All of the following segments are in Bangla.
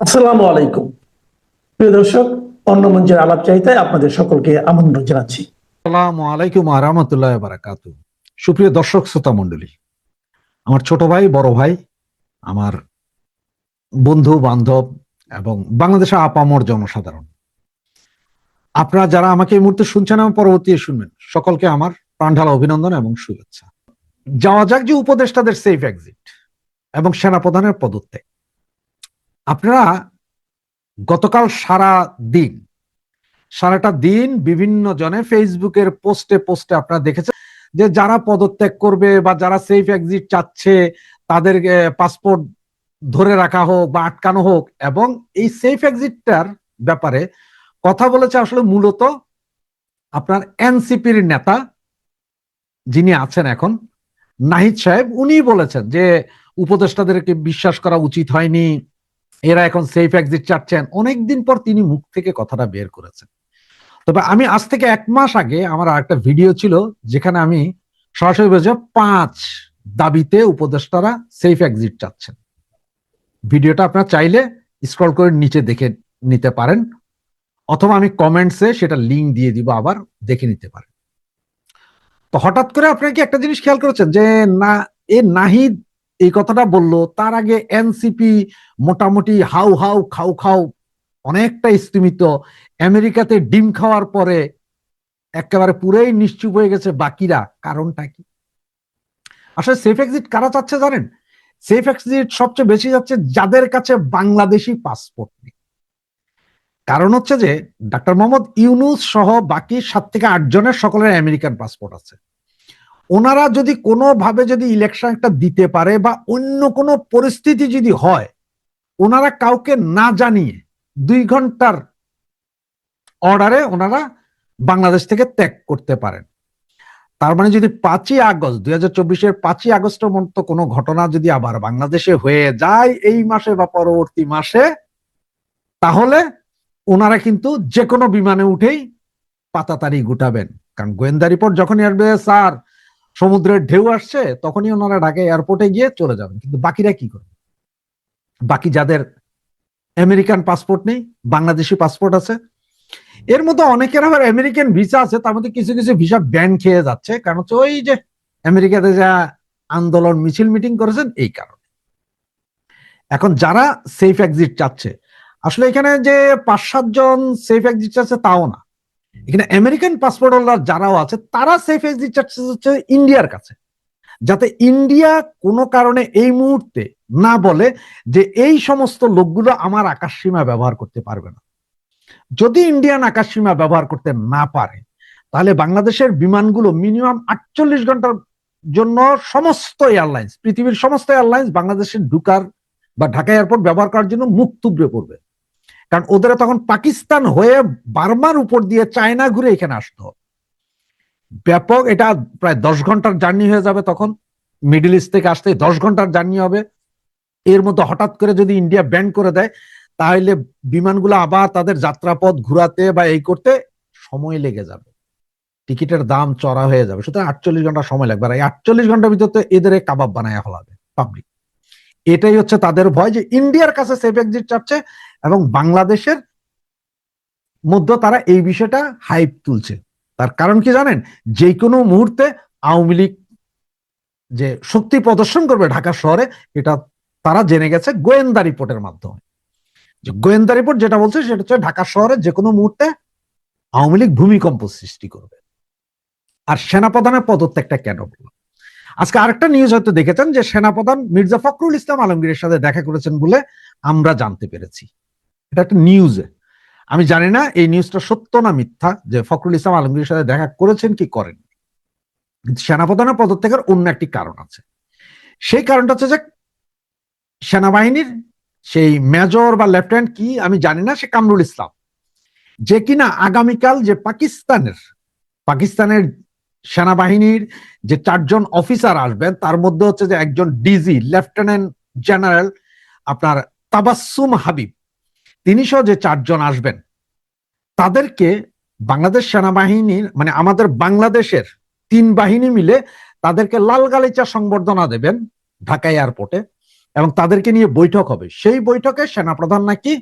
আসসালামু আলাইকুম। প্রিয় দর্শক, অন্য মঞ্চের আলাপ চাইতে আপনাদের সকলকে আমন্ত্রণ জানাচ্ছি। আসসালামু আলাইকুম আহমতুল্লাহ বারাকাত সুপ্রিয় দর্শক, শ্রোতা মন্ডলী আমার ছোট ভাই, বড় ভাই, আমার বন্ধু, বান্ধব এবং বাংলাদেশের আপামর জনসাধারণ। আপনারা যারা আমাকে এই মুহূর্তে শুনছেন এবং পরবর্তী শুনবেন, সকলকে আমার প্রাণঢালা অভিনন্দন এবং শুভেচ্ছা। যাওয়া যাক যে উপদেষ্টাদের সেফ এক্সিট এবং সেনাপ্রধানের পদত্যাগ। আপনারা গতকাল সারা দিন, সারাটা দিন বিভিন্ন জনে ফেসবুকের পোস্টে পোস্টে আপনারা দেখেছেন যে যারা পদত্যাগ করবে বা যারা সেফ এক্সিট চাচ্ছে, তাদের পাসপোর্ট ধরে রাখা হোক বা আটকানো হোক এবং এই সেফ এক্সিটটার ব্যাপারে কথা বলেছে আসলে মূলত আপনার এনসিপির নেতা যিনি আছেন এখন, নাহিদ সাহেব। উনি বলেছেন যে উপদেষ্টাদেরকে বিশ্বাস করা উচিত হয়নি। এরা এখন সেফ এক্সিট চাচ্ছেন। অনেকদিন পর তিনি মুখ থেকে কথাটা বের করেছেন। তবে আমি আজ থেকে এক মাস আগে আমার একটা ভিডিও ছিল, যেখানে আমি সরাসরি বলেছি পাঁচ দাবিতে উপদেষ্টারা সেফ এক্সিট চাচ্ছেন। ভিডিওটা আপনারা চাইলে স্ক্রল করে নিচে দেখে নিতে পারেন, অথবা আমি কমেন্টসে সেটা লিঙ্ক দিয়ে দিব, আবার দেখে নিতে পারেন। তো হঠাৎ করে আপনারা কি একটা জিনিস খেয়াল করেছেন যে না, এ নাহিদ এই কথাটা বলল। তার আগে এনসিপি মোটামুটি হাউ হাউ খাও খাও অনেকটা স্তীমিত। আমেরিকাতে ডিম খাওয়ার পরে একেবারে পুরোই নিশ্চুপ হয়ে গেছে বাকিরা। কারণটা কি? আসলে সেফ এক্সিট কারা চাচ্ছে জানেন? সেফ এক্সিট সবচেয়ে বেশি যাচ্ছে যাদের কাছে বাংলাদেশি পাসপোর্ট নেই। কারণ হচ্ছে যে, ডাক্তার মোহাম্মদ ইউনুস সহ বাকি সাত থেকে আট জনের সকলের আমেরিকান পাসপোর্ট আছে। ওনারা যদি কোনোভাবে যদি ইলেকশন একটা দিতে পারে বা অন্য কোনো পরিস্থিতি যদি হয়, ওনারা কাউকে না জানিয়ে দুই ঘণ্টার অর্ডারে ওনারা বাংলাদেশ থেকে ত্যাগ করতে পারেন। তার মানে যদি পাঁচই আগস্ট, দুই হাজার চব্বিশের পাঁচই আগস্টের মতো কোনো ঘটনা যদি আবার বাংলাদেশে হয়ে যায় এই মাসে বা পরবর্তী মাসে, তাহলে ওনারা কিন্তু যে কোনো বিমানে উঠেই পাতাতারি গুটাবেন। কারণ গোয়েন্দা রিপোর্ট যখনই আসবে, স্যার সমুদ্রের ঢেউ আসছে, তখনই ওনারা ঢাকা এয়ারপোর্টে গিয়ে চলে যাবেন। কিন্তু বাকিরা কি করবে বাকি যাদের আমেরিকান পাসপোর্ট নেই, বাংলাদেশি পাসপোর্ট আছে, এর মধ্যে অনেকের আবার আমেরিকান ভিসা আছে, তার মধ্যে কিছু কিছু ভিসা ব্যান খেয়ে যাচ্ছে। কারণ হচ্ছে ওই যে আমেরিকাতে যা আন্দোলন, মিছিল মিটিং করেছেন, এই কারণে। এখন যারা সেফ এক্সিট চাচ্ছে, আসলে এখানে যে পাঁচ সাতজন সেফ এক্সিট চাচ্ছে, তাও না। এখানে আমেরিকান পাসপোর্ট হোল্ডার যারাও আছে, তারা সেফ এক্সিট চাচ্ছে হচ্ছে ইন্ডিয়ার কাছে। যাতে ইন্ডিয়া কোনো কারণে এই মুহূর্তে না বলে যে এই সমস্ত লোকগুলো আমার আকাশ সীমা ব্যবহার করতে পারবে না। যদি ইন্ডিয়ান আকাশ সীমা ব্যবহার করতে না পারে, তাহলে বাংলাদেশের বিমানগুলো মিনিমাম আটচল্লিশ ঘণ্টার জন্য সমস্ত এয়ারলাইন্স পৃথিবীর সমস্ত এয়ারলাইন্স বাংলাদেশের ঢুকার বা ঢাকা এয়ারপোর্ট ব্যবহার করার জন্য মুখ তুবড়ে পড়বে। কারণ ওদের তখন পাকিস্তান হয়ে বার্মার উপর দিয়ে চায়না ঘুরে এখানে আসতে। ব্যাপক এটা প্রায় দশ ঘণ্টার জার্নি হয়ে যাবে তখন। মিডিল ইস্ট থেকে আসতে দশ ঘণ্টার জার্নি হবে। এর মধ্যে হঠাৎ করে যদি ইন্ডিয়া ব্যান করে দেয়, তাহলে বিমানগুলো আবার তাদের যাত্রাপথ ঘুরাতে বা এই করতে সময় লেগে যাবে। টিকিটের দাম চড়া হয়ে যাবে। সুতরাং আটচল্লিশ ঘণ্টা সময় লাগবে। আর এই আটচল্লিশ ঘণ্টার ভিতরে এদের কাবাব বানায় ফেলাবে পাবলিক এটাই হচ্ছে তাদের ভয় যে ইন্ডিয়ার কাছে সেফ এক্সিট চাচ্ছে এবং বাংলাদেশের মধ্যে তারা এই বিষয়টা হাইপ তুলছে। তার কারণ কি জানেন? যে কোনো মুহূর্তে আওয়ামী লীগ যে শক্তি প্রদর্শন করবে ঢাকা শহরে, এটা তারা জেনে গেছে গোয়েন্দা রিপোর্টের মাধ্যমে। যে গোয়েন্দা রিপোর্ট যেটা বলছে সেটা হচ্ছে ঢাকা শহরে যে কোনো মুহূর্তে আওয়ামী লীগ ভূমিকম্প সৃষ্টি করবে। আর সেনাপ্রধানের পদত্যাগটা কেন বললাম আজকে আরেকটা নিউজ হয়তো দেখেছেন যে সেনাপ্রধান মির্জা ফখরুল ইসলাম আলমগীরের সাথে দেখা করেছেন বলে আমরা জানতে পেরেছি। এটা একটা নিউজে আমি জানি না এই নিউজটা সত্য না মিথ্যা যে ফখরুল ইসলাম আলমগীরের সাথে দেখা করেছেন কি করেন সেনাপ্রধানের পদত্যাগের অন্য একটি কারণ আছে। সেই কারণটা হচ্ছে যে সেনাবাহিনীর সেই মেজর বা লেফটেন্যান্ট কি আমি জানি না, সে কামরুল ইসলাম। যে কিনা আগামীকাল যে পাকিস্তানের পাকিস্তানের সেনাবাহিনীর যে চারজন অফিসার আসবেন, তার মধ্যে হচ্ছে যে একজন ডিজি, লেফটেন্যান্ট জেনারেল, আপনার তাবাসুম হাবিব। তিনি সহ যে চারজন আসবেন, তাদেরকে বাংলাদেশ সেনাবাহিনীর মানে আমাদের বাংলাদেশের তিন বাহিনী মিলে তাদেরকে লাল গালিচা সংবর্ধনা দেবেন ঢাকা এয়ারপোর্টে এবং তাদেরকে নিয়ে বৈঠক হবে। সেই বৈঠকে সেনাপ্রধান নাকি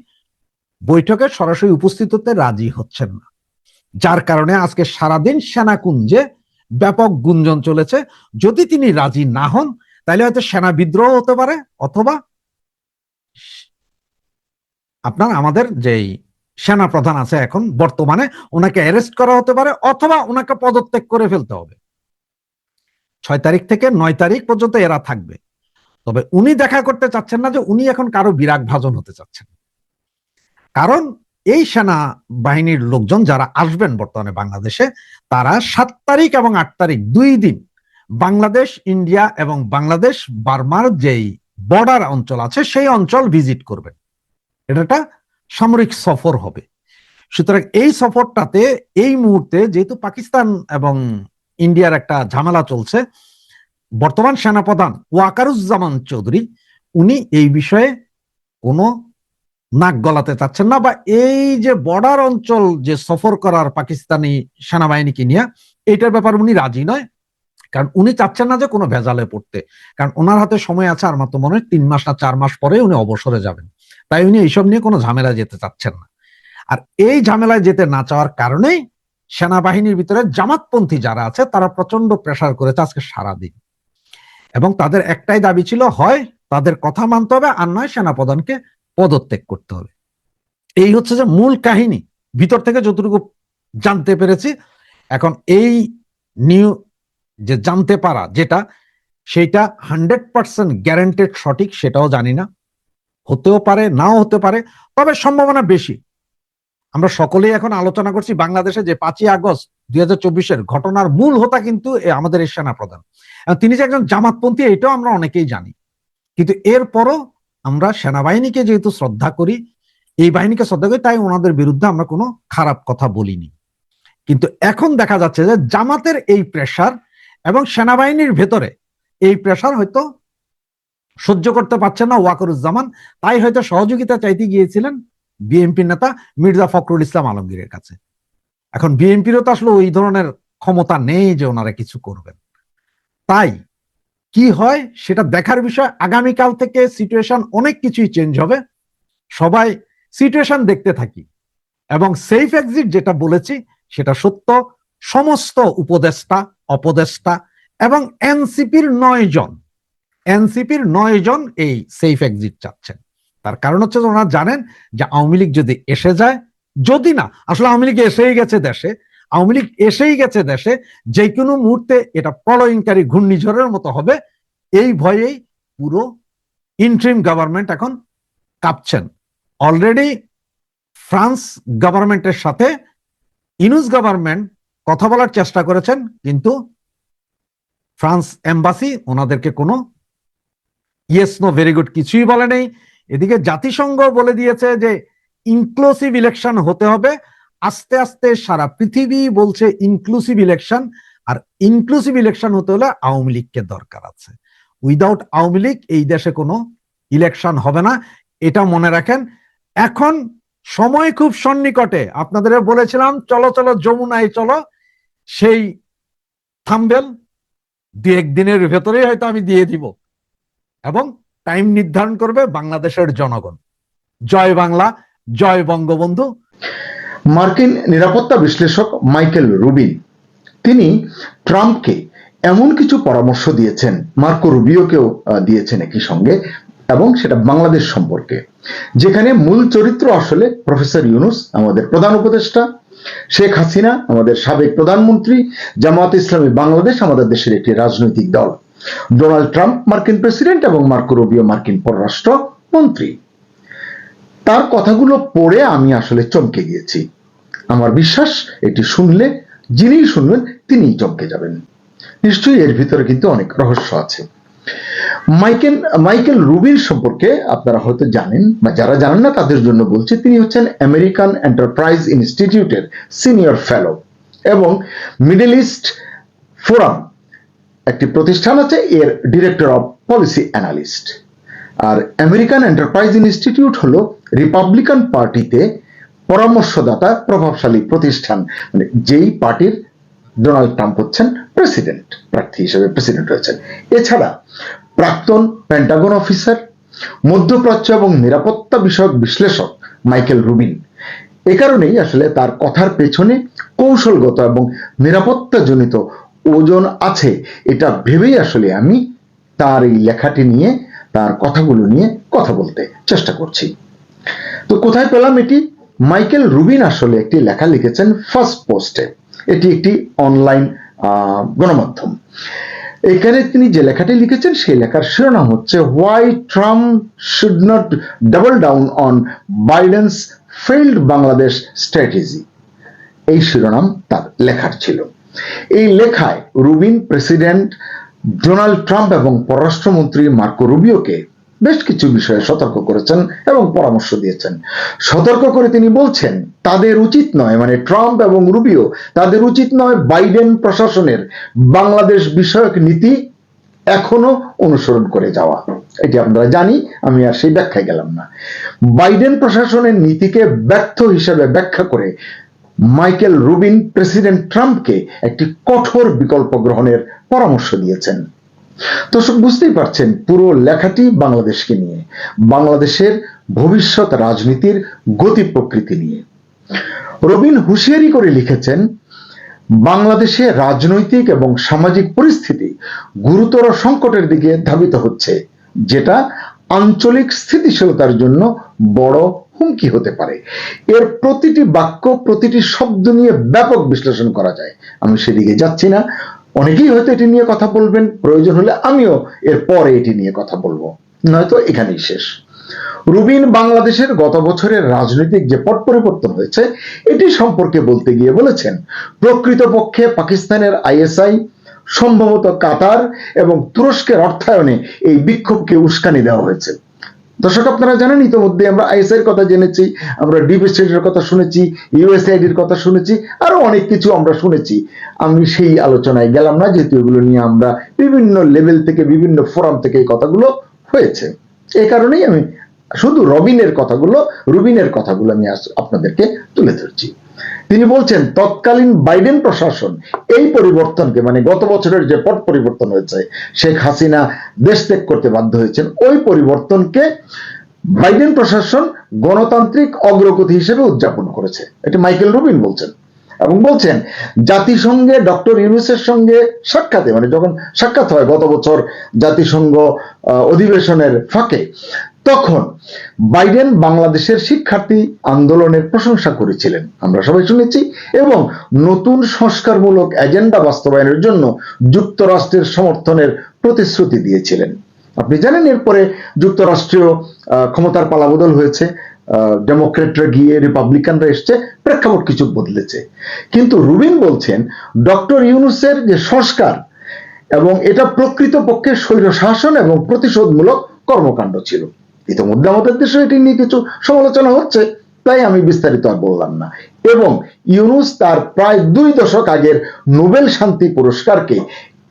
বৈঠকে সরাসরি উপস্থিত হতে রাজি হচ্ছেন না, যার কারণে আজকে সারাদিন সেনাকুঞ্জে ব্যাপক গুঞ্জন চলেছে। যদি তিনি রাজি না হন, তাহলে হয়তো সেনা বিদ্রোহ হতে পারে, অথবা আপনার আমাদের যেই সেনা প্রধান আছে এখন বর্তমানে, ওনাকে অ্যারেস্ট করা হতে পারে, অথবা ওনাকে পদত্যাগ করে ফেলতে হবে। ছয় তারিখ থেকে নয় তারিখ পর্যন্ত এরা থাকবে। তবে উনি দেখা করতে চাচ্ছেন না যে উনি এখন কারও বিরাগ ভাজন হতে চাচ্ছেন। কারণ এই সেনা বাহিনীর লোকজন যারা আসবেন বর্তমানে বাংলাদেশে তারা সাত তারিখ এবং আট তারিখ দুই দিন বাংলাদেশ, ইন্ডিয়া এবং বাংলাদেশ, বার্মার যেই বর্ডার অঞ্চল আছে সেই অঞ্চল ভিজিট করবেন এটা একটা সামরিক সফর হবে। সুতরাং এই সফরটাতে এই মুহূর্তে যেহেতু পাকিস্তান এবং ইন্ডিয়ার একটা ঝামেলা চলছে, বর্তমান সেনাপ্রধান ওয়াকারুজ্জামান চৌধুরী, উনি এই বিষয়ে কোনো নাক গলাতে চাচ্ছেন না, বা এই যে বর্ডার অঞ্চল যে সফর করার পাকিস্তানি সেনাবাহিনীকে নিয়ে, এইটার ব্যাপারে উনি রাজি নয়। কারণ উনি চাচ্ছেন না যে কোনো ভেজালে পড়তে। কারণ ওনার হাতে সময় আছে আর মাত্র মনে তিন মাস না চার মাস পরে উনি অবসরে যাবেন। তাই উনি এইসব নিয়ে কোনো ঝামেলা যেতে চাচ্ছেন না। আর এই ঝামেলায় যেতে না চাওয়ার কারণেই সেনাবাহিনীর ভিতরে জামাতপন্থী যারা আছে, তারা প্রচণ্ড প্রেসার করেছে আজকে সারাদিন। এবং তাদের একটাই দাবি ছিল, হয় তাদের কথা মানতে হবে আর নয় সেনাপ্রধানকে পদত্যাগ করতে হবে। এই হচ্ছে যে মূল কাহিনী। ভিতর থেকে যতটুকু জানতে পেরেছি, এখন এই নিউ যে জানতে পারা যেটা সেটা হান্ড্রেড পার্সেন্ট গ্যারান্টেড সঠিক, সেটাও জানি না। হতেও পারে, নাও হতে পারে, তবে সম্ভাবনা বেশি। আমরা সকলেই এখন আলোচনা করছি বাংলাদেশে যে পাঁচই আগস্ট দুই হাজার চব্বিশের ঘটনার মূল হোতা কিন্তু আমাদের এই সেনাপ্রধান। তিনি যে একজন জামাতপন্থী, এটাও আমরা অনেকেই জানি। কিন্তু এরপরও আমরা সেনাবাহিনীকে যেহেতু শ্রদ্ধা করি, এই বাহিনীকে শ্রদ্ধা করি, তাই ওনাদের বিরুদ্ধে আমরা কোনো খারাপ কথা বলিনি। কিন্তু এখন দেখা যাচ্ছে যে জামাতের এই প্রেশার এবং সেনাবাহিনীর ভেতরে এই প্রেশার হয়তো সহ্য করতে পারছেন না ওয়াকরুজ্জামান। তাই হয়তো সহযোগিতা চাইতে গিয়েছিলেন বিএনপি নেতা মির্জা ফখরুল ইসলাম আলমগীরের কাছে। এখন বিএনপিরও তো আসলে ওই ধরনের ক্ষমতা নেই যে ওনারা কিছু করবেন। তাই কি হয় সেটা দেখার বিষয়। আগামীকাল থেকে সিচুয়েশন অনেক কিছুই চেঞ্জ হবে। সবাই সিচুয়েশন দেখতে থাকি। এবং সেফ এক্সিট যেটা বলেছি, সেটা সত্য। সমস্ত উপদেষ্টা, অপদেষ্টা এবং এনসিপির নয় জন। এনসিপির নয় জন এই সেফ এক্সিট চাচ্ছেন। তার কারণ হচ্ছে ওনারা জানেন যে আওয়ামী লীগ যদি এসে যায়, যদি না, আসলে আওয়ামী লীগ এসেই গেছে দেশে। আওয়ামী লীগ এসেই গেছে দেশে যে কোনো মুহূর্তে এটা প্রলয়ঙ্কারী ঘূর্ণিঝড়ের মতো হবে। এই ভয়েই পুরো ইন্ট্রিম গভর্নমেন্ট এখন কাঁপছেন। অলরেডি ফ্রান্স গভর্নমেন্টের সাথে ইনুস গভর্নমেন্ট কথা বলার চেষ্টা করেছেন, কিন্তু ফ্রান্স এম্বাসি ওনাদেরকে কোনো ইয়েস নো ভেরি গুড কিছুই বলে নেই। এদিকে জাতিসংঘ বলে দিয়েছে যে ইনক্লুসিভ ইলেকশন হতে হবে। আস্তে আস্তে সারা পৃথিবী বলছে ইনক্লুসিভ ইলেকশন আর ইনক্লুসিভ ইলেকশন হতে হলে আওয়ামী লীগকে দরকার আছে। উইদাউট আওয়ামী লীগ, এই দেশে কোনো ইলেকশন হবে না। এটা মনে রাখেন। এখন সময় খুব সন্নিকটে। আপনাদের বলেছিলাম, চলো চলো, যমুনায় চলো। সেই থাম্বেল দু একদিনের ভেতরেই হয়তো আমি দিয়ে দিব। এবং টাইম নির্ধারণ করবে বাংলাদেশের জনগণ। জয় বাংলা, জয় বঙ্গবন্ধু। মার্কিন নিরাপত্তা বিশ্লেষক মাইকেল রুবিন। তিনি ট্রাম্পকে এমন কিছু পরামর্শ দিয়েছেন, মার্কো রুবিওকেও দিয়েছেন একই সঙ্গে, এবং সেটা বাংলাদেশ সম্পর্কে। যেখানে মূল চরিত্র আসলে প্রফেসর ইউনুস, আমাদের প্রধান উপদেষ্টা, শেখ হাসিনা, আমাদের সাবেক প্রধানমন্ত্রী জামাত ইসলামী বাংলাদেশ, আমাদের দেশের একটি রাজনৈতিক দল। ডোনাল্ড ট্রাম্প মার্কিন প্রেসিডেন্ট এবং মার্কো রুবিও মার্কিন পররাষ্ট্র মন্ত্রী তার কথাগুলো পড়ে আমি আসলে চমকে গিয়েছি। আমার বিশ্বাস, এটি শুনলে, যিনি শুনবেন, তিনিই চমকে যাবেন। নিশ্চয়ই এর ভিতরে কিন্তু অনেক রহস্য আছে। মাইকেল মাইকেল রুবিন সম্পর্কে আপনারা হয়তো জানেন, বা যারা জানেন না, তাদের জন্য বলছি, তিনি হচ্ছেন আমেরিকান এন্টারপ্রাইজ ইনস্টিটিউটের সিনিয়র ফেলো। এবং মিডল ইস্ট ফোরাম, একটি প্রতিষ্ঠান আছে, এর ডিরেক্টর অফ পলিসি অ্যানালিস্ট। আর আমেরিকান এন্টারপ্রাইজ ইনস্টিটিউট হলো রিপাবলিকান পার্টিতে পরামর্শদাতা, প্রভাবশালী প্রতিষ্ঠান মানে যেই পার্টির ডোনাল্ড ট্রাম্প হচ্ছেন প্রেসিডেন্ট প্রার্থী হিসেবে প্রেসিডেন্ট রয়েছেন এছাড়া প্রাক্তন পেন্টাগন অফিসার মধ্যপ্রাচ্য এবং নিরাপত্তা বিষয়ক বিশ্লেষক মাইকেল রুবিন এ কারণেই আসলে তার কথার পেছনে কৌশলগত এবং নিরাপত্তাজনিত ওজন আছে। এটা ভেবেই আসলে আমি তার এই লেখাটি নিয়ে তার কথাগুলো নিয়ে কথা বলতে চেষ্টা করছি। তো কোথায় পেলাম এটি? মাইকেল রুবিন আসলে একটি লেখা লিখেছেন ফার্স্ট পোস্টে। এটি একটি অনলাইন গণমাধ্যম। এখানে তিনি যে লেখাটি লিখেছেন, সেই লেখার শিরোনাম হচ্ছে why Trump should not double down on Biden's failed Bangladesh strategy এই শিরোনাম তার লেখার ছিল। এই লেখায় রুবিন, প্রেসিডেন্ট ডোনাল্ড ট্রাম্প এবং পররাষ্ট্রমন্ত্রী মার্কো রুবিওকে বেশ কিছু বিষয়ে সতর্ক করেছেন এবং পরামর্শ দিয়েছেন। সতর্ক করে তিনি বলছেন, তাদের উচিত নয় মানে ট্রাম্প এবং রুবিও, তাদের উচিত নয় বাইডেন প্রশাসনের বাংলাদেশ বিষয়ক নীতি এখনও অনুসরণ করে যাওয়া। এটি আমরা জানি, আমি আর সেই ব্যাখ্যায় গেলাম না। বাইডেন প্রশাসনের নীতিকে ব্যর্থ হিসেবে ব্যাখ্যা করে মাইকেল রুবিন প্রেসিডেন্ট ট্রাম্পকে একটি কঠোর বিকল্প গ্রহণের পরামর্শ দিয়েছেন। দর্শক, বুঝতেই পারছেন, পুরো লেখাটি বাংলাদেশকে নিয়ে, বাংলাদেশের ভবিষ্যৎ রাজনীতির গতি প্রকৃতি নিয়ে। রবিন হুঁশিয়ারি করে লিখেছেন, বাংলাদেশে রাজনৈতিক এবং সামাজিক পরিস্থিতি গুরুতর সংকটের দিকে ধাবিত হচ্ছে, যেটা আঞ্চলিক স্থিতিশীলতার জন্য বড় হুমকি হতে পারে। এর প্রতিটি বাক্য, প্রতিটি শব্দ নিয়ে ব্যাপক বিশ্লেষণ করা যায়। আমি সেদিকে যাচ্ছি না। অনেকেই হয়তো এটি নিয়ে কথা বলবেন। প্রয়োজন হলে আমিও এর পরে এটি নিয়ে কথা বলব। নয়তো এখানেই শেষ। রুবিন বাংলাদেশের গত বছরের রাজনৈতিক যে পট পরিবর্তন হয়েছে, এটি সম্পর্কে বলতে গিয়ে বলেছেন, প্রকৃতপক্ষে পাকিস্তানের আইএসআই, সম্ভবত কাতার এবং তুরস্কের অর্থায়নে এই বিক্ষোভকে উস্কানি দেওয়া হয়েছে। দর্শক, আপনারা জানেন, ইতিমধ্যে আমরা আইএসআই কথা জেনেছি, আমরা ডিপ স্টেটের কথা শুনেছি ইউএসআইডির কথা শুনেছি, আরও অনেক কিছু আমরা শুনেছি। আমি সেই আলোচনায় গেলাম না, যেহেতু এগুলো নিয়ে আমরা বিভিন্ন লেভেল থেকে, বিভিন্ন ফোরাম থেকে এই কথাগুলো হয়েছে। এই কারণেই আমি শুধু রবিনের কথাগুলো, রুবিনের কথাগুলো আমি আপনাদেরকে তুলে ধরছি। তিনি বলছেন, তৎকালীন বাইডেন প্রশাসন এই পরিবর্তনকে মানে গত বছরের যে পট পরিবর্তন হয়েছে, শেখ হাসিনা দেশ ত্যাগ করতে বাধ্য হয়েছেন, ওই পরিবর্তনকে বাইডেন প্রশাসন গণতান্ত্রিক অগ্রগতি হিসেবে উদযাপন করেছে। এটি মাইকেল রুবিন বলছেন। এবং বলছেন, জাতিসংঘে ডক্টর ইউনুসের সঙ্গে সাক্ষাতে মানে যখন সাক্ষাৎ হয় গত বছর জাতিসংঘ অধিবেশনের ফাঁকে তখন বাইডেন বাংলাদেশের শিক্ষার্থী আন্দোলনের প্রশংসা করেছিলেন। আমরা সবাই শুনেছি, এবং নতুন সংস্কারমূলক এজেন্ডা বাস্তবায়নের জন্য যুক্তরাষ্ট্রের সমর্থনের প্রতিশ্রুতি দিয়েছিলেন। আপনি জানেন, এরপরে যুক্তরাষ্ট্রীয় ক্ষমতার পালাবদল হয়েছে ডেমোক্রেটরা গিয়ে রিপাবলিকানরা এসছে, প্রেক্ষাপট কিছু বদলেছে। কিন্তু রুবিন বলছেন, ডক্টর ইউনুসের যে সংস্কার, এবং এটা প্রকৃতপক্ষে স্বৈর শাসন এবং প্রতিশোধমূলক কর্মকাণ্ড ছিল। ইতিমধ্যে আমাদের দেশে এটি নিয়ে কিছু সমালোচনা হচ্ছে, তাই আমি বিস্তারিত আর বললাম না। এবং ইউনুস তার প্রায় দুই দশক আগের নোবেল শান্তি পুরস্কারকে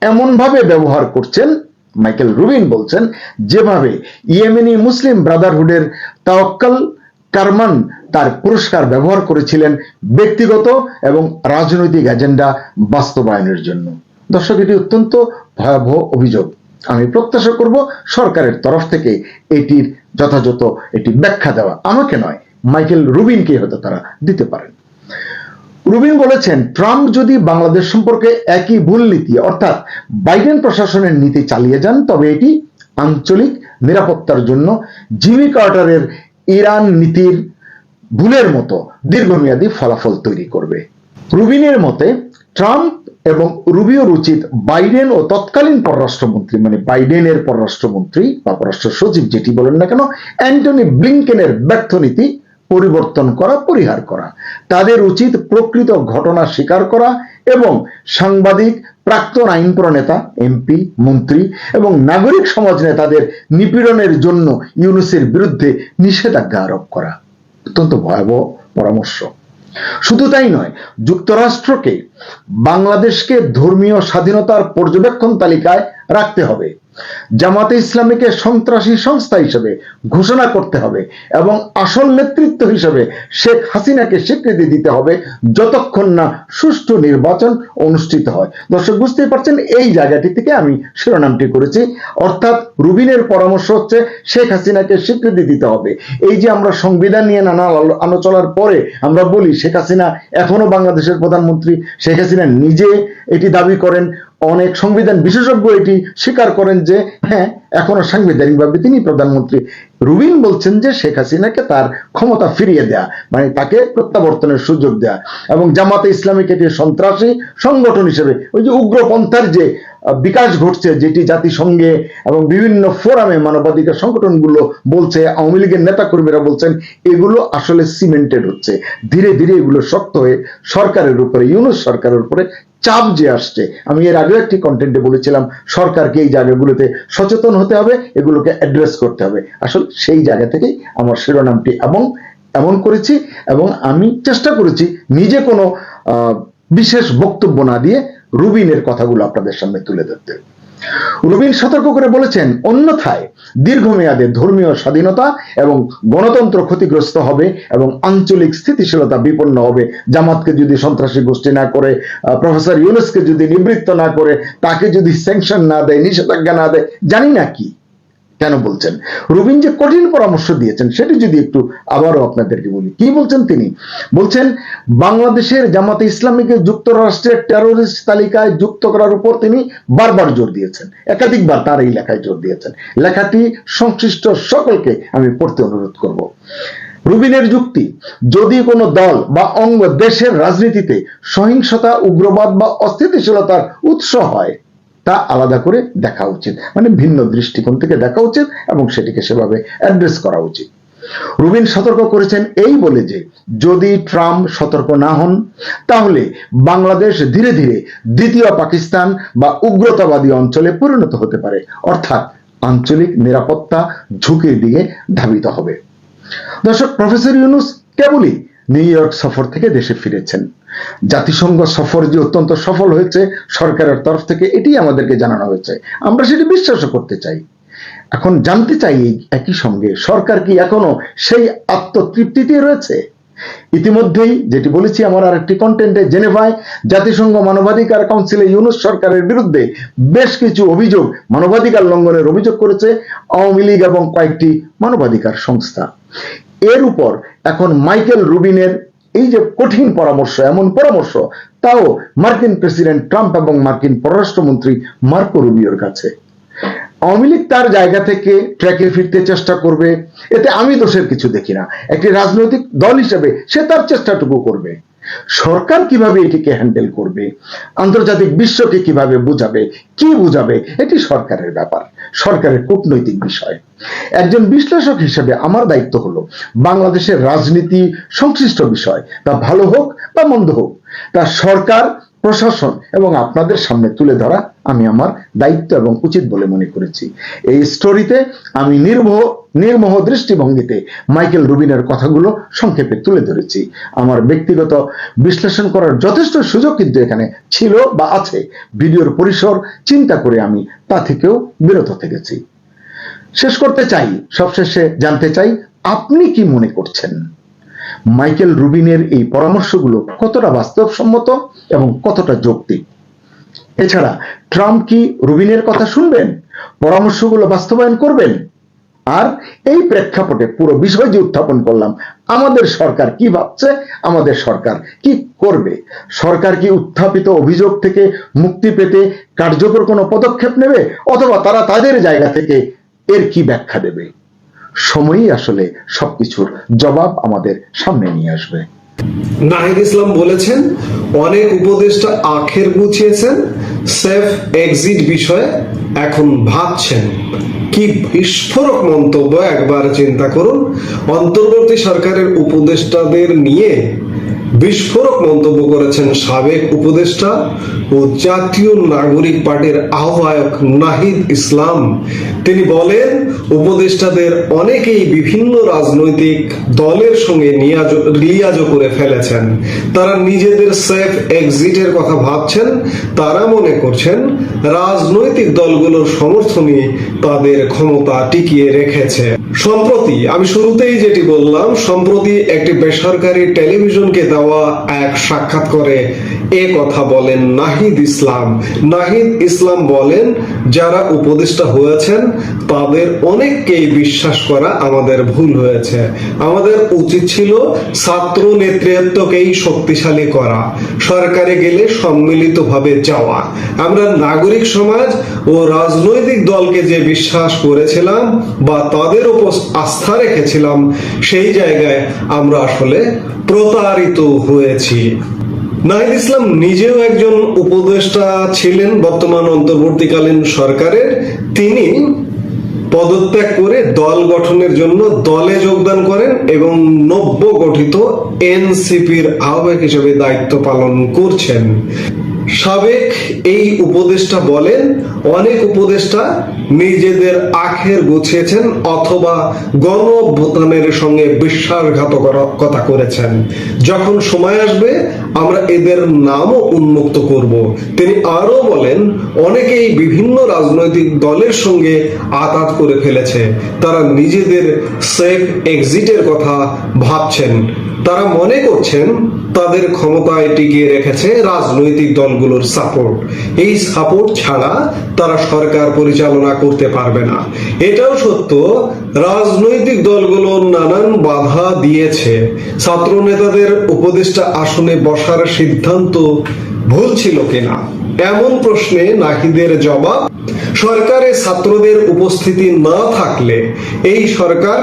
এমনভাবে ব্যবহার করছেন, মাইকেল রুবিন বলছেন, যেভাবে ইয়েমেনি মুসলিম ব্রাদারহুডের তাওয়াক্কাল কারমান তার পুরস্কার ব্যবহার করেছিলেন ব্যক্তিগত এবং রাজনৈতিক এজেন্ডা বাস্তবায়নের জন্য। দর্শক, এটি অত্যন্ত ভয়াবহ অভিযোগ। আমি প্রত্যাশা করব সরকারের তরফ থেকে এটির যথাযথ এটি ব্যাখ্যা দেওয়া। আমাকে নয়, মাইকেল রুবিনকে হয়তো তারা দিতে পারেন। রুবিন বলেছেন, ট্রাম্প যদি বাংলাদেশ সম্পর্কে একই ভুল নীতি, অর্থাৎ বাইডেন প্রশাসনের নীতি চালিয়ে যান, তবে এটি আঞ্চলিক নিরাপত্তার জন্য জিমি কার্টারের ইরান নীতির ভুলের মতো দীর্ঘমেয়াদী ফলাফল তৈরি করবে। রুবিনের মতে, ট্রাম্প এবং রুবিওর উচিত বাইডেন ও তৎকালীন পররাষ্ট্রমন্ত্রী মানে বাইডেনের পররাষ্ট্রমন্ত্রী বা পররাষ্ট্র সচিব যেটি বলেন না কেন, অ্যান্টনি ব্লিংকেনের ব্যর্থ নীতি পরিবর্তন করা, পরিহার করা। তাদের উচিত প্রকৃত ঘটনা স্বীকার করা এবং সাংবাদিক, প্রাক্তন আইন প্রণেতা এমপি, মন্ত্রী এবং নাগরিক সমাজ নেতাদের নিপীড়নের জন্য ইউনুসের বিরুদ্ধে নিষেধাজ্ঞা আরোপ করা। অত্যন্ত ভয়াবহ পরামর্শ। শুধু তাই নয় যুক্তরাষ্ট্রকে বাংলাদেশকে ধর্মীয় স্বাধীনতার পর্যবেক্ষণ তালিকায় রাখতে হবে। জামাতে ইসলামীকে সন্ত্রাসী সংস্থা হিসেবে ঘোষণা করতে হবে এবং আসল নেতৃত্ব হিসেবে শেখ হাসিনাকে স্বীকৃতি দিতে হবে যতক্ষণ না সুষ্ঠু নির্বাচন অনুষ্ঠিত হয়। দর্শক, বুঝতেই পারছেন, এই জায়গাটি থেকে আমি শিরোনামটি করেছি। অর্থাৎ রুবিনের পরামর্শ হচ্ছে শেখ হাসিনাকে স্বীকৃতি দিতে হবে। এই যে আমরা সংবিধান নিয়ে নানা আলোচনার পরে আমরা বলি শেখ হাসিনা এখনও বাংলাদেশের প্রধানমন্ত্রী, শেখ হাসিনা নিজে এটি দাবি করেন। অনেক সংবিধান বিশেষজ্ঞ এটি স্বীকার করেন যে হ্যাঁ এখনও সাংবিধানিকভাবে তিনি প্রধানমন্ত্রী। রুবিন বলছেন যে, শেখ হাসিনাকে তার ক্ষমতা ফিরিয়ে দেয়া মানে তাকে প্রত্যাবর্তনের সুযোগ দেয়া। এবং জামাতে ইসলামিক এটি সন্ত্রাসী সংগঠন হিসেবে, ওই যে উগ্রপন্থার যে বিকাশ ঘটছে, যেটি জাতিসংঘে এবং বিভিন্ন ফোরামে মানবাধিকার সংগঠনগুলো বলছে, আওয়ামী লীগের নেতা কর্মীরা বলছেন, এগুলো আসলে সিমেন্টেড হচ্ছে। ধীরে ধীরে এগুলো শক্ত হয়ে সরকারের উপরে, ইউনুস সরকারের উপরে চাপ যে আসছে। আমি এর আগেও একটি কন্টেন্টে বলেছিলাম, সরকারকে এই জায়গাগুলোতে সচেতন হতে হবে, এগুলোকে অ্যাড্রেস করতে হবে। আসলে সেই জায়গা থেকেই আমার শিরোনামটি এবং এমন করেছি এবং আমি চেষ্টা করেছি নিজে কোনো বিশেষ বক্তব্য না দিয়ে রুবিনের কথাগুলো আপনাদের সামনে তুলে ধরতে। রুবিন সতর্ক করে বলেছেন, অন্যথায় দীর্ঘমেয়াদে ধর্মীয় স্বাধীনতা এবং গণতন্ত্র ক্ষতিগ্রস্ত হবে এবং আঞ্চলিক স্থিতিশীলতা বিপন্ন হবে। জামাতকে যদি সন্ত্রাসী গোষ্ঠী না করে প্রফেসর ইউনুসকে যদি নিবৃত্ত না করে, তাকে যদি স্যাংশন না দেয়, নিষেধাজ্ঞা না দেয়, জানি না কি। কেন বলছেন? রুবিন যে কঠিন পরামর্শ দিয়েছেন, সেটি যদি একটু আবারও আপনাদেরকে বলি। কি বলছেন তিনি? বলছেন, বাংলাদেশের জামাতে ইসলামীকে যুক্তরাষ্ট্রের টেরোরিস্ট তালিকায় যুক্ত করার উপর তিনি বারবার জোর দিয়েছেন। একাধিকবার তার এই লেখায় জোর দিয়েছেন। লেখাটি সংশ্লিষ্ট সকলকে আমি পড়তে অনুরোধ করব। রুবিনের যুক্তি, যদি কোনো দল বা অঙ্গ দেশের রাজনীতিতে সহিংসতা, উগ্রবাদ বা অস্থিতিশীলতার উৎস হয় তা আলাদা করে দেখা উচিত। মানে ভিন্ন দৃষ্টিকোণ থেকে দেখা উচিত এবং সেটিকে সেভাবে অ্যাড্রেস করা উচিত। রুবিন সতর্ক করেছেন এই বলে যে, যদি ট্রাম্প সতর্ক না হন, তাহলে বাংলাদেশ ধীরে ধীরে দ্বিতীয় পাকিস্তান বা উগ্রতাবাদী অঞ্চলে পরিণত হতে পারে। অর্থাৎ আঞ্চলিক নিরাপত্তা ঝুঁকির দিকে ধাবিত হবে। দর্শক, প্রফেসর ইউনুস কেবলই নিউ ইয়র্ক সফর থেকে দেশে ফিরেছেন। জাতিসংঘ সফর যে অত্যন্ত সফল হয়েছে সরকারের তরফ থেকে এটি আমাদেরকে জানানো হয়েছে। আমরা সেটি বিশ্বাসও করতে চাই। এখন জানতে চাই একই সঙ্গে, সরকার কি এখনও সেই আত্মতৃপ্তিতে রয়েছে? ইতিমধ্যেই যেটি বলেছি, আমার আরেকটি কন্টেন্টে জেনেভায়, জাতিসংঘ মানবাধিকার কাউন্সিলে ইউনুস সরকারের বিরুদ্ধে বেশ কিছু অভিযোগ মানবাধিকার লঙ্ঘনের অভিযোগ করেছে আওয়ামী লীগ এবং কয়েকটি মানবাধিকার সংস্থা। এর উপর এখন মাইকেল রুবিনের এই যে কঠিন পরামর্শ, এমন পরামর্শ, তাও মার্কিন প্রেসিডেন্ট ট্রাম্প এবং মার্কিন পররাষ্ট্রমন্ত্রী মার্কো রুবিওর কাছে। আওয়ামী লীগ তার জায়গা থেকে ট্র্যাকে ফিরতে চেষ্টা করবে, এতে আমি দোষের কিছু দেখি না। একটি রাজনৈতিক দল হিসেবে সে তার চেষ্টাটুকু করবে। সরকার কীভাবে এটিকে হ্যান্ডেল করবে? আন্তর্জাতিক বিশ্বকে কীভাবে বুঝাবে? কি বুঝাবে? এটি সরকারের ব্যাপার। সরকারের কূটনৈতিক বিষয়। একজন বিশ্লেষক হিসেবে আমার দায়িত্ব হলো বাংলাদেশের রাজনীতি সংশ্লিষ্ট বিষয়, তা ভালো হোক বা মন্দ হোক। তা সরকার প্রশাসন এবং আপনাদের সামনে তুলে ধরা আমি আমার দায়িত্ব এবং উচিত বলে মনে করেছি। এই স্টোরিতে আমি নির্মোহ নির্মোহ দৃষ্টিভঙ্গিতে মাইকেল রুবিনের কথাগুলো সংক্ষেপে তুলে ধরেছি। আমার ব্যক্তিগত বিশ্লেষণ করার যথেষ্ট সুযোগ কিন্তু এখানে ছিল বা আছে। ভিডিওর পরিসর, চিন্তা করে আমি তা থেকেও বিরত থেকেছি। শেষ করতে চাই, সবশেষে জানতে চাই, আপনি কি মনে করছেন? মাইকেল রুবিনের এই পরামর্শগুলো কতটা বাস্তবসম্মত এবং কতটা যৌক্তিক? এছাড়া, ট্রাম্প কি রুবিনের কথা শুনবেন? পরামর্শগুলো বাস্তবায়ন করবেন? আর এই প্রেক্ষাপটে পুরো বিষয় যে উত্থাপন করলাম। আমাদের সরকার কি ভাবছে? আমাদের সরকার কি করবে? সরকার কি উত্থাপিত অভিযোগ থেকে মুক্তি পেতে কার্যকর কোনো পদক্ষেপ নেবে? অথবা তারা তাদের জায়গা থেকে এর কি ব্যাখ্যা দেবে? সময়ই আসলে সবকিছুর জবাব আমাদের সামনে নিয়ে আসবে। নাহিদ ইসলাম বলেছেন, অনেক উপদেষ্টা আখের গুছিয়েছেন, সেফ এক্সিট বিষয়ে এখন ভাবছেন। কি বিস্ফোরক মন্তব্য, একবার চিন্তা করুন। অন্তর্বর্তী সরকারের উপদেষ্টাদের নিয়ে বিস্ফোরক মন্তব্য করেছেন সাবেক উপদেষ্টা ও জাতীয় নাগরিক পার্টির আহ্বায়ক নাহিদ ইসলাম। তিনি বলেন, উপদেষ্টাদের অনেকেই বিভিন্ন রাজনৈতিক দলের সঙ্গে নিয়াজ- করে ফেলেছেন। তারা নিজেদের সেফ এক্সিটের কথা ভাবছেন, তারা মনে করছেন রাজনৈতিক দলগুলোর সমর্থনই তাদের ক্ষমতা টিকিয়ে রেখেছে। সম্প্রতি, আমি শুরুতেই যেটি বললাম, সম্প্রতি একটি বেসরকারি টেলিভিশনকে দেওয়া এক সাক্ষাৎ করে, এ কথা বলেন নাহিদ ইসলাম। নাহিদ ইসলাম বলেন, যারা উপদেষ্টা হয়েছেন, তাদের অনেককেই বিশ্বাস করা আমাদের ভুল হয়েছে। আমাদের উচিত ছিল ছাত্র নেতৃত্বকেই শক্তিশালী করা। সরকারে গেলে সম্মিলিতভাবে যাওয়া। আমরা নাগরিক সমাজ ও রাজনৈতিক দলকে যে বিশ্বাস করেছিলাম বা তাদের উপর আস্থা রেখেছিলাম, সেই জায়গায় আমরা আসলে প্রতারিত হয়েছি। নাহিদ ইসলাম নিজেও একজন উপদেষ্টা ছিলেন, বর্তমান অন্তর্বর্তীকালীন সরকারের। তিনি পদত্যাগ করে দল গঠনের জন্য দলে যোগদান করেন এবং নব্য গঠিত এনসিপির আহ্বায়ক হিসেবে দায়িত্ব পালন করছেন। সাবেক এই উপদেষ্টা বলেন, অনেক উপদেষ্টা নিজেদের আখের গুছিয়েছেন অথবা গণ অভ্যুত্থানের সঙ্গে বিশ্বাসঘাতকতা করেছেন। যখন সময় আসবে, আমরা এদের নামও উন্মুক্ত করব। তিনি আরও বলেন, অনেকেই বিভিন্ন রাজনৈতিক দলের সঙ্গে আঘাত করে ফেলেছে। তারা নিজেদের সেফ এক্সিটের কথা ভাবছেন। তারা মনে করছেন তাদের ক্ষমতায় টিকিয়ে রেখেছে রাজনৈতিক দলগুলোর সাপোর্ট এই সাপোর্ট ছাড়া তারা সরকার পরিচালনা করতে পারবে না। এটাও সত্য, রাজনৈতিক দলগুলো নানান বাধা দিয়েছে। ছাত্র নেতাদের উপদেষ্টা আসনে বসার সিদ্ধান্ত ভুল ছিল কিনা? এমন প্রশ্নে নাহিদের জবাব, সরকারে ছাত্রদের উপস্থিতি না থাকলে এই সরকার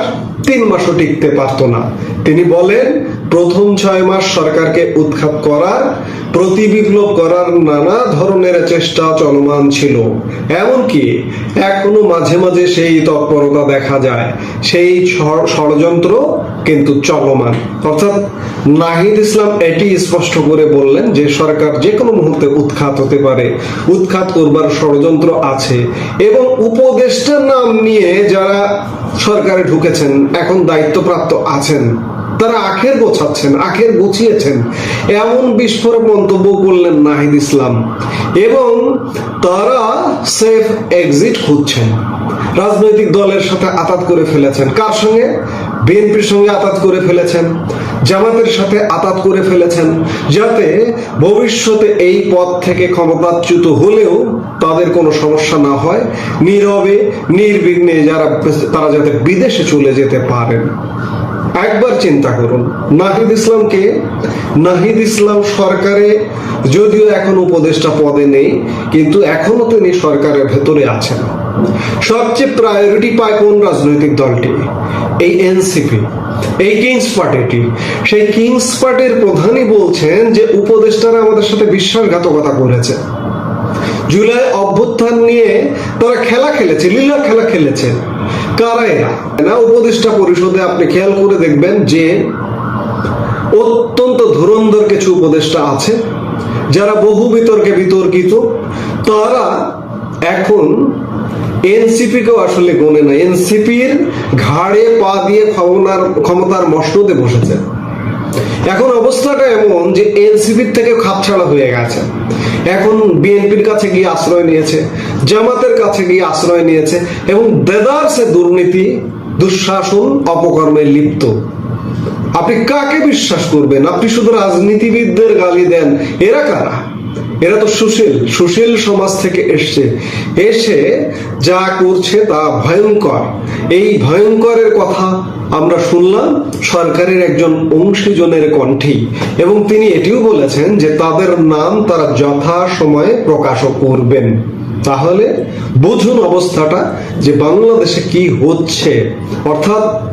তিন মাসও টিকতে পারত না। তিনি বলেন, প্রথম ছয় মাস সরকারকে উৎখাত করার প্রতিবিপ্লব করার নানা ধরনের চেষ্টা চলমান ছিল। এমনকি এখনও মাঝে মাঝে সেই তৎপরতা দেখা যায়। সেই ষড়যন্ত্র কিন্তু চলমান। অর্থাৎ নাহিদ ইসলাম এটি স্পষ্ট করে বললেন যে সরকার যে কোনো মুহূর্তে উৎখাত হতে পারে। উৎখাত করবার ষড়যন্ত্র আছে এবং উপদেষ্টার নাম নিয়ে যারা সরকারে ঢুকেছেন, এখন দায়িত্বপ্রাপ্ত আছেন, তারা আখের গোছাচ্ছেন, আখের গুছিয়েছেন। এমন বিস্ফোরক মন্তব্য করলেন নাহিদ ইসলাম এবং তারা সেফ এক্সিট খুঁজছেন। রাজনৈতিক দলের সাথে আতাত করে ফেলেছেন। কার সঙ্গে? বিএনপির সঙ্গে আতাত করে ফেলেছেন, জামাতের সাথে আতাত করে ফেলেছেন, যাতে ভবিষ্যতে এই পদ থেকে ক্ষমতাচ্যুত হলেও তাদের কোনো সমস্যা না হয়। নীরবে, নির্বিঘ্নে যারা তারা যাতে বিদেশে চলে যেতে পারেন। একবার চিন্তা করুন, নাহিদ ইসলামকে, নাহিদ ইসলাম সরকারে যদিও এখন উপদেষ্টা পদে নেই, কিন্তু এখনও তিনি সরকারের ভেতরে আছেন। সবচেয়ে প্রায়োরিটি পায় কোন রাজনৈতিক দলটি? এই এনসিপি, এই কিংস পার্টিটি, সেই কিংস পার্টির প্রধানই বলছেন যে উপদেষ্টারা আমাদের সাথে বিশ্বাসঘাতকতা করেছে। জুলাই অভ্যুত্থান নিয়ে তারা খেলা খেলেছে, লীলা খেলা খেলেছে। কারা না, উপদেষ্টা পরিষদে আপনি খেয়াল করে দেখবেন যে অত্যন্ত ধুরন্ধর কিছু উপদেষ্টা আছে, যারা বহু বিতর্কে বিতর্কিত। তারা এখন এনসিপি কেও আসলে গনে না এনসিপির ঘাড়ে পা দিয়ে ক্ষমতার ক্ষমতার মসনদে বসেছে। এখন অবস্থাটা এমন যে এনসিপির থেকে খাপছাড়া হয়ে গেছে। এখন বিএনপির কাছে গিয়ে আশ্রয় নিয়েছে, জামাতের কাছে গিয়ে আশ্রয় নিয়েছে এবং দেদারসে দুর্নীতি, দুঃশাসন, অপকর্মে লিপ্ত। আপনি কাকে বিশ্বাস করবেন? আপনি শুধু রাজনীতিবিদদের গালি দেন, এরা কারা? এরা তো সুশীল সুশীল সমাজ থেকে এসছে। এসে যা করছে তা ভয়ঙ্কর। এই ভয়ঙ্করের কথা আমরা শুনলাম সরকারের একজন অংশীজনের কণ্ঠেই। এবং তিনি এটিও বলেছেন যে তাদের নাম তারা যথা সময়ে প্রকাশও করবেন। তাহলে বুঝুন অবস্থাটা যে বাংলাদেশে কি হচ্ছে। অর্থাৎ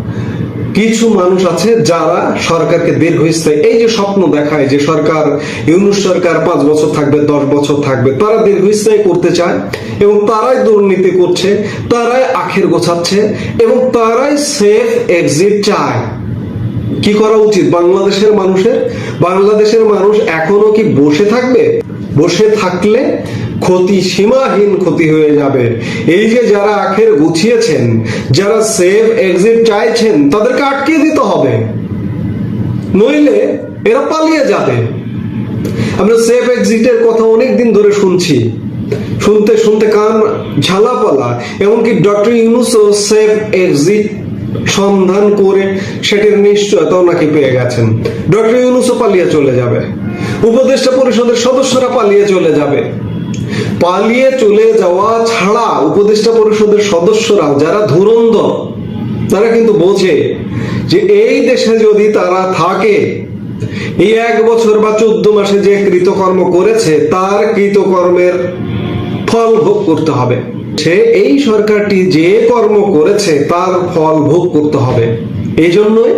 কিছু মানুষ আছে যারা সরকারকে দীর্ঘস্থায়ী এই যে স্বপ্ন দেখায় যে সরকার, ইউনুস সরকার পাঁচ বছর থাকবে, দশ বছর থাকবে, তারা দীর্ঘস্থায়ী করতে চায় এবং তারাই দুর্নীতি করছে, তারাই আখের গোছাচ্ছে এবং তারাই সেফ এক্সিট চায়। কি করা উচিত? বাংলাদেশের মানুষের? বাংলাদেশের মানুষ এখনও কি বসে থাকবে? বসে থাকলে ক্ষতি সীমাহীন ক্ষতি হয়ে যাবে। এই যে যারা আখের গুছিয়েছেন, যারা সেফ এক্সিট চাইছেন, তাদেরকে আটকে দিতে হবে। নইলে এরা পালিয়ে যাবে। আমরা সেফ এক্সিটের কথা অনেক দিন ধরে শুনছি। শুনতে শুনতে কান ঝালাপালা, এমনকি ডক্টর ইউনুসও সেফ এক্সিট সন্ধান করে সেটির নিশ্চয়তাও নাকি পেয়ে গেছেন। ডক্টর ইউনুসও পালিয়ে চলে যাবে। উপদেষ্টা পরিষদের সদস্যরা পালিয়ে চলে যাবে। পালিয়ে চলে যাওয়া ছাড়া উপদেষ্টা পরিষদের সদস্যরা, যারা ধুরন্ধর, তারা কিন্তু বোঝে যে এই দেশে যদি তারা থাকে, এই এক বছর বা চোদ্দ মাসে যে কৃতকর্ম করেছে, তার কৃতকর্মের ফল ভোগ করতে হবে। সে এই সরকারটি যে কর্ম করেছে, তার ফল ভোগ করতে হবে। এই জন্যই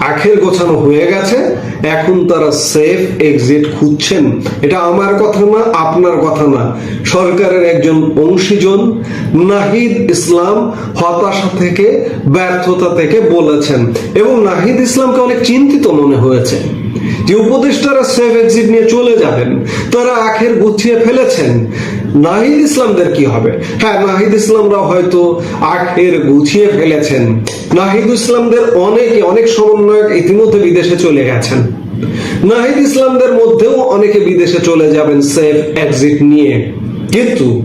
আখের গোছানো হয়ে গেছে। এখন তারা সেফ এক্সিট খুঁজছেন। এটা আমার কথা না, আপনার কথা না। সরকারের একজন অংশীজন নাহিদ ইসলাম হতাশা থেকে, ব্যর্থতা থেকে বলেছেন। এবং নাহিদ ইসলামকে অনেক চিন্তিত মনে হয়েছে যে উপদেষ্টারা সেফ এক্সিট নিয়ে চলে যাবেন, তারা আখের গুছিয়ে ফেলেছেন। নাহিদ ইসলামদের কি হবে? হ্যাঁ নাহিদ ইসলামরা হয়তো আখের গুছিয়ে ফেলেছেন। নাহিদ ইসলামদের অনেকে, অনেক সমন্বয়ক ইতিমধ্যে বিদেশে চলে গেছেন। নাহিদ ইসলামদের মধ্যেও অনেকে বিদেশে চলে যাবেন সেফ এক্সিট নিয়ে। কিন্তু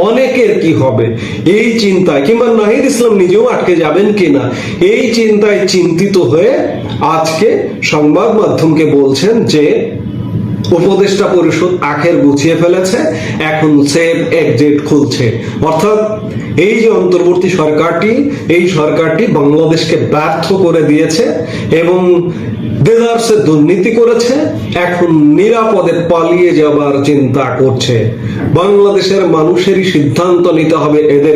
অনেকের কি হবে? এই চিন্তায়, কিংবা নাহিদ ইসলাম নিজেও আটকে যাবেন কিনা? এই চিন্তায় চিন্তিত হয়ে আজকে সংবাদ মাধ্যমকে বলছেন যে উপদেষ্টা পরিষদ আখের গুছিয়ে ফেলেছে, এখন সেফ এক্সিট খুলছে। অর্থাৎ এই যে অন্তর্বর্তী সরকারটি, এই সরকারটি বাংলাদেশকে ব্যর্থ করে দিয়েছে এবং দেদারসে দুর্নীতি করেছে, এখন নিরাপদে পালিয়ে যাবার চিন্তা করছে। বাংলাদেশের মানুষেরই সিদ্ধান্ত নিতে হবে এদের